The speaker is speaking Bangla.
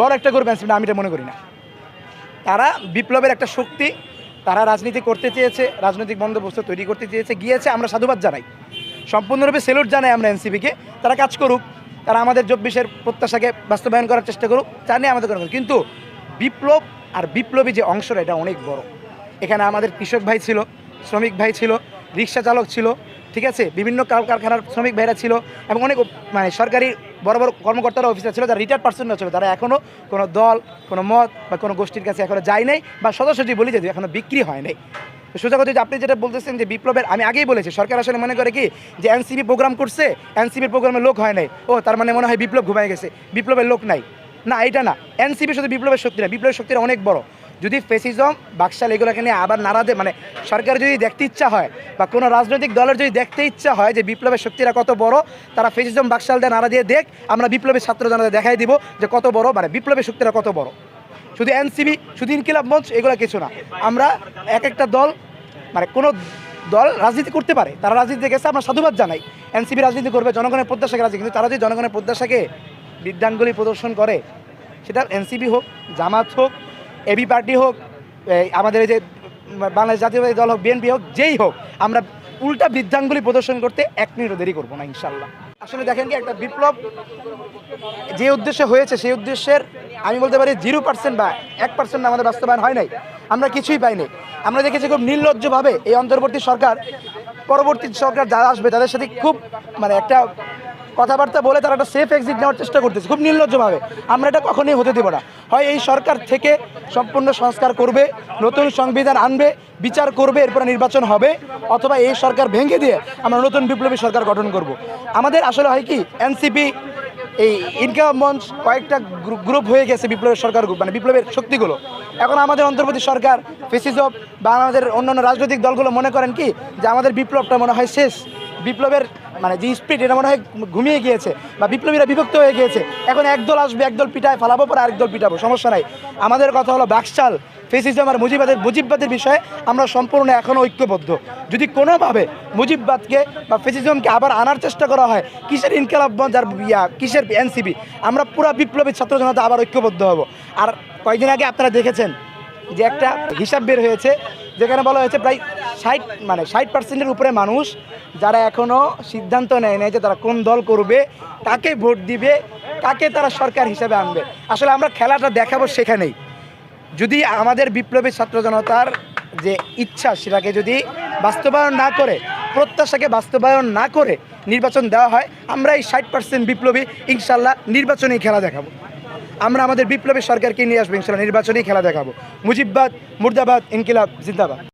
বড় একটা করবে এনসিপি আমি এটা মনে করি না। তারা বিপ্লবের একটা শক্তি, তারা রাজনীতি করতে চেয়েছে, রাজনৈতিক বন্দোবস্ত তৈরি করতে চেয়েছে, গিয়েছে, আমরা সাধুবাদ জানাই। সম্পূর্ণরূপে সেলুট জানাই আমরা এনসিপিকে। তারা কাজ করুক, তারা আমাদের চব্বিশের প্রত্যাশাকে বাস্তবায়ন করার চেষ্টা করুক জানিয়ে আমাদের কোনো কথা। কিন্তু বিপ্লব আর বিপ্লবী যে অংশটা, এটা অনেক বড়। এখানে আমাদের কৃষক ভাই ছিল, শ্রমিক ভাই ছিল, রিক্সা চালক ছিল ঠিক আছে? বিভিন্ন কারখানার শ্রমিক ভাইরা ছিল এবং অনেক মানে সরকারি বড় বড় কর্মকর্তারা অফিসার ছিল যারা রিটায়ার্ড পার্সনরা ছিল। তারা এখনও কোনো দল, কোনো মত বা কোনো গোষ্ঠীর কাছে এখনও যায় নাই বা সদস্যজি বলি যে এখনও বিক্রি হয় নাই। সোজা কথা যে আপনি যেটা বলতেছেন যে বিপ্লবের আমি আগেই বলেছি, সরকার আসলে মনে করে কি যে এনসিপি প্রোগ্রাম করছে, এনসিপির প্রোগ্রামে লোক হয় নাই। ও, তার মানে মনে হয় বিপ্লব ঘুমায় গেছে। বিপ্লবের লোক নাই। না, এটা না। এনসিপি শুধু বিপ্লবের শক্তি না, বিপ্লবের শক্তিটা অনেক বড়। যদি ফেসিজম বাকশাল এগুলোকে নিয়ে আবার নাড়া দেয় মানে সরকার যদি দেখতে ইচ্ছা হয় বা কোনো রাজনৈতিক দলের যদি দেখতে ইচ্ছা হয় যে বিপ্লবের শক্তিরা কত বড়, তারা ফেসিজম বাকশাল দিয়ে নাড়া দিয়ে দেখ, আমরা বিপ্লবের ছাত্র জনতা দেখাই দিব যে কত বড় মানে বিপ্লবের শক্তিরা কত বড়। শুধু এনসিবি শুধু ইনকিলাব মঞ্চ, এগুলো কিছু না। আমরা এক একটা দল মানে কোনো দল রাজনীতি করতে পারে, তারা রাজনীতি গেছে, আমরা সাধুবাদ জানাই। এনসিপি রাজনীতি করবে, জনগণের প্রত্যাশাকে রাজনীতি কিন্তু তারা যদি জনগণের প্রত্যাশাকে বিদ্যাঙ্গুলি প্রদর্শন করে, সেটা এনসিপি হোক, জামাত হোক এবি পার্টি হোক আমাদের এই যে বাংলাদেশ জাতীয়বাদী দল হোক, বিএনপি হোক, যেই হোক, আমরা উল্টা বৃদ্ধাঙ্গুলি প্রদর্শন করতে এক মিনিটও দেরি করব না ইনশাল্লাহ আসলে দেখেন কি, একটা বিপ্লব যে উদ্দেশ্যে হয়েছে, সেই উদ্দেশ্যের আমি বলতে পারি জিরো পার্সেন্ট বা এক পার্সেন্ট আমাদের বাস্তবায়ন হয় নাই। আমরা কিছুই পাইনি। আমরা দেখেছি খুব নির্লজ্জভাবে এই অন্তর্বর্তী সরকার, পরবর্তী সরকার যারা আসবে, তাদের সাথে খুব মানে একটা কথাবার্তা বলে তারা একটা সেফ এক্সিট নেওয়ার চেষ্টা করতেছে, খুব নির্লজ্জভাবে। আমরা এটা কখনোই হতে দেবো না। হয় এই সরকার থেকে সম্পূর্ণ সংস্কার করবে, নতুন সংবিধান আনবে, বিচার করবে, এরপরে নির্বাচন হবে, অথবা এই সরকার ভেঙে দিয়ে আমরা নতুন বিপ্লবী সরকার গঠন করব। আমাদের আসলে হয় কি, এনসিপি, এই ইনকাম মঞ্চ কয়েকটা গ্রু- গ্রুপ হয়ে গেছে বিপ্লবের সরকার মানে বিপ্লবের শক্তিগুলো। এখন আমাদের অন্তর্বর্তী সরকার ফেসিজম বা আমাদের অন্যান্য রাজনৈতিক দলগুলো মনে করেন কি, যে আমাদের বিপ্লবটা মনে হয় শেষ। বিপ্লবের মানে যে স্পিড এটা মনে হয় ঘুমিয়ে গিয়েছে বা বিপ্লবীরা বিভক্ত হয়ে গিয়েছে। এখন একদল আসবে, একদল পিঠায় ফালাবো, পরে আরেক দল পিটাবো, সমস্যা নাই। আমাদের কথা হলো বাকশাল, ফেসিজম আর মুজিবাদের মুজিববাদের বিষয়ে আমরা সম্পূর্ণ এখনও ঐক্যবদ্ধ। যদি কোনোভাবে মুজিববাদকে বা ফেসিজমকে আবার আনার চেষ্টা করা হয়, কিসের ইনকালাবগঞ্জ আর ইয়া, কিসের এনসিবি আমরা পুরো বিপ্লবী ছাত্র জনতা আবার ঐক্যবদ্ধ হব। আর কয়েকদিন আগে আপনারা দেখেছেন যে একটা হিসাব বের হয়েছে যেখানে বলা হয়েছে প্রায় ষাট মানে ষাট পার্সেন্টের উপরে মানুষ যারা এখনও সিদ্ধান্ত নেয় নাই যে তারা কোন দল করবে, কাকে ভোট দিবে, কাকে তারা সরকার হিসেবে আনবে। আসলে আমরা খেলাটা দেখাবো সেখানেই। যদি আমাদের বিপ্লবী ছাত্র জনতার যে ইচ্ছা, সেটাকে যদি বাস্তবায়ন না করে, প্রত্যাশাকে বাস্তবায়ন না করে নির্বাচন দেওয়া হয়, আমরা এই ষাট পার্সেন্ট বিপ্লবী ইনশাল্লাহ নির্বাচনেই খেলা দেখাবো। আমরা আমাদের বিপ্লবী সরকারকে নিয়ে আসব ইনশাল্লাহ নির্বাচনেই খেলা দেখাবো। মুজিববাদ মুর্দাবাদ ইনকিলাব জিন্দাবাদ।